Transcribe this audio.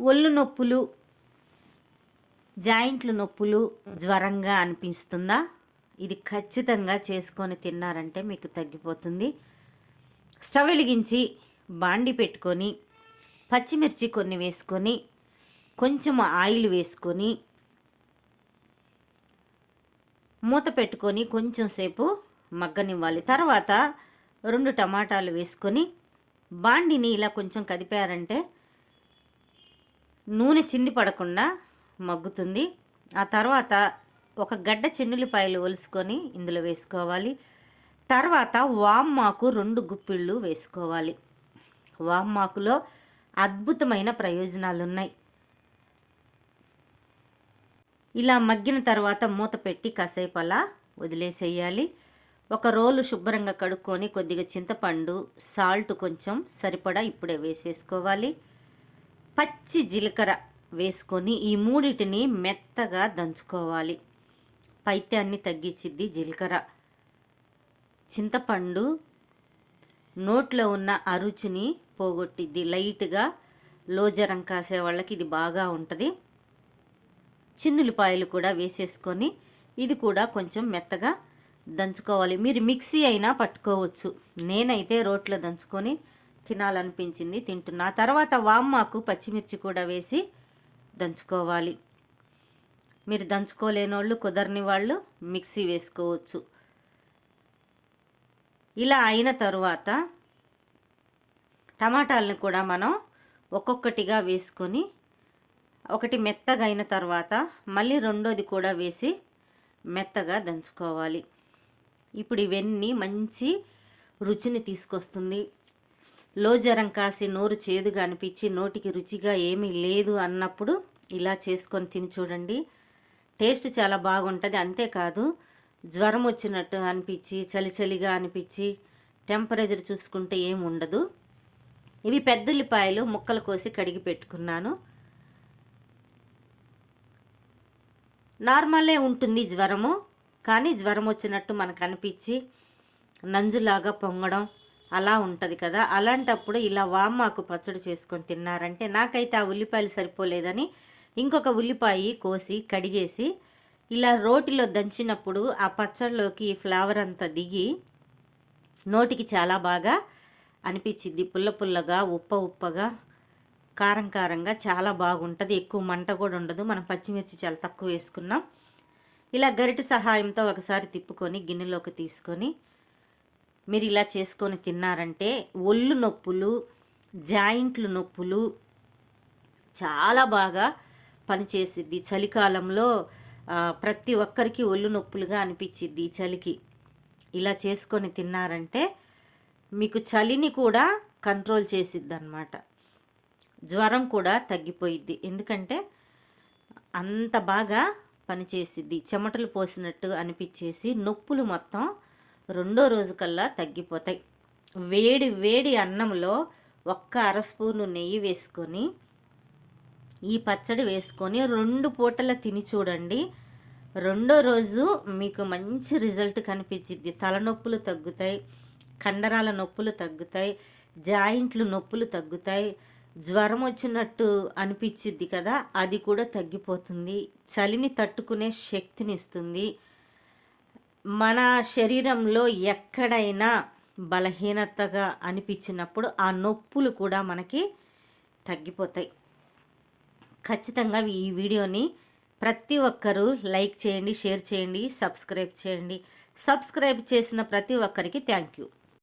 ఒళ్ళు నొప్పులు జాయింట్లు నొప్పులు జ్వరంగా అనిపిస్తుందా? ఇది ఖచ్చితంగా చేసుకొని తిన్నారంటే మీకు తగ్గిపోతుంది. స్టవ్ వెలిగించి బాండి పెట్టుకొని పచ్చిమిర్చి కొన్ని వేసుకొని కొంచెం ఆయిల్ వేసుకొని మూత పెట్టుకొని కొంచెం సేపు మగ్గనివ్వాలి. తర్వాత రెండు టమాటాలు వేసుకొని బాండిని ఇలా కొంచెం కదిపారంటే నూనె చింది పడకుండా మగ్గుతుంది. ఆ తర్వాత ఒక గడ్డ చెన్నుల్లిపాయలు ఒలుసుకొని ఇందులో వేసుకోవాలి. తర్వాత వామ్మాకు రెండు గుప్పిళ్ళు వేసుకోవాలి. వామ్మాకులో అద్భుతమైన ప్రయోజనాలు ఉన్నాయి ఇలా మగ్గిన తర్వాత మూత పెట్టి కాసేపు అలా వదిలేసేయాలి. ఒక రోలు శుభ్రంగా కడుక్కొని కొద్దిగా చింతపండు సాల్ట్ కొంచెం సరిపడా ఇప్పుడే వేసేసుకోవాలి. పచ్చి జీలకర్ర వేసుకొని ఈ మూడిటిని మెత్తగా దంచుకోవాలి. పైత్యాన్ని తగ్గించిద్ది జీలకర్ర. చింతపండు నోట్లో ఉన్న అరుచిని పోగొట్టిద్ది. లైట్గా లోజరం కాసే వాళ్ళకి ఇది బాగా ఉంటుంది. చిన్నులిపాయలు కూడా వేసేసుకొని ఇది కూడా కొంచెం మెత్తగా దంచుకోవాలి. మీరు మిక్సీ అయినా పట్టుకోవచ్చు. నేనైతే రోట్లో దంచుకొని తినాలనిపించింది తింటున్నా. తర్వాత వామ్మాకు పచ్చిమిర్చి కూడా వేసి దంచుకోవాలి. మీరు దంచుకోలేని వాళ్ళు కుదరని వాళ్ళు మిక్సీ వేసుకోవచ్చు. ఇలా అయిన తరువాత టమాటాలను కూడా మనం ఒక్కొక్కటిగా వేసుకొని ఒకటి మెత్తగా అయిన తర్వాత మళ్ళీ రెండోది కూడా వేసి మెత్తగా దంచుకోవాలి. ఇప్పుడు ఇవన్నీ మంచి రుచిని తీసుకొస్తుంది. లోజరం కాసి నోరు చేదుగా అనిపించి నోటికి రుచిగా ఏమీ లేదు అన్నప్పుడు ఇలా చేసుకొని తిని చూడండి. టేస్ట్ చాలా బాగుంటుంది. అంతేకాదు జ్వరం వచ్చినట్టు అనిపించి చలి చలిగా అనిపించి టెంపరేచర్ చూసుకుంటే ఏమి ఉండదు. ఇవి పెద్దల్లిపాయలు ముక్కలు కోసి కడిగి పెట్టుకున్నాను. నార్మలే ఉంటుంది జ్వరము కానీ జ్వరం వచ్చినట్టు మనకు అనిపించి నంజులాగా పొంగడం అలా ఉంటుంది కదా. అలాంటప్పుడు ఇలా వామాకు పచ్చడి చేసుకొని తిన్నారంటే నాకైతే ఆ ఉల్లిపాయలు సరిపోలేదని ఇంకొక ఉల్లిపాయ కోసి కడిగేసి ఇలా రోటిలో దంచినప్పుడు ఆ పచ్చడిలోకి ఫ్లేవర్ అంతా దిగి నోటికి చాలా బాగా అనిపించింది. పుల్ల పుల్లగా ఉప్ప ఉప్పగా కారం కారంగా చాలా బాగుంటుంది. ఎక్కువ మంట కూడా ఉండదు. మనం పచ్చిమిర్చి చాలా తక్కువ వేసుకున్నాం. ఇలా గరిటె సహాయంతో ఒకసారి తిప్పుకొని గిన్నెలోకి తీసుకొని మీరు ఇలా చేసుకొని తిన్నారంటే ఒళ్ళు నొప్పులు జాయింట్లు నొప్పులు చాలా బాగా పనిచేసిద్ది. చలికాలంలో ప్రతి ఒక్కరికి ఒళ్ళు నొప్పులుగా అనిపించిద్ది చలికి. ఇలా చేసుకొని తిన్నారంటే మీకు చలిని కూడా కంట్రోల్ చేసిద్ది అనమాట జ్వరం కూడా తగ్గిపోయిద్ది. ఎందుకంటే అంత బాగా పనిచేసిద్ది. చెమటలు పోసినట్టు అనిపించేసి నొప్పులు మొత్తం రెండో రోజు కల్లా తగ్గిపోతాయి. వేడి వేడి అన్నంలో ఒక్క అర స్పూను నెయ్యి వేసుకొని ఈ పచ్చడి వేసుకొని రెండు పూటల తిని చూడండి. రెండో రోజు మీకు మంచి రిజల్ట్ కనిపించింది తలనొప్పులు తగ్గుతాయి కండరాల నొప్పులు తగ్గుతాయి జాయింట్లు నొప్పులు తగ్గుతాయి. జ్వరం వచ్చినట్టు అనిపించిద్ది కదా అది కూడా తగ్గిపోతుంది. చలిని తట్టుకునే శక్తిని ఇస్తుంది. మన శరీరంలో ఎక్కడైనా బలహీనతగా అనిపించినప్పుడు ఆ నొప్పులు కూడా మనకి తగ్గిపోతాయి. ఖచ్చితంగా ఈ వీడియోని ప్రతి ఒక్కరూ లైక్ చేయండి షేర్ చేయండి సబ్స్క్రైబ్ చేయండి. సబ్స్క్రైబ్ చేసిన ప్రతి ఒక్కరికి థ్యాంక్ యూ.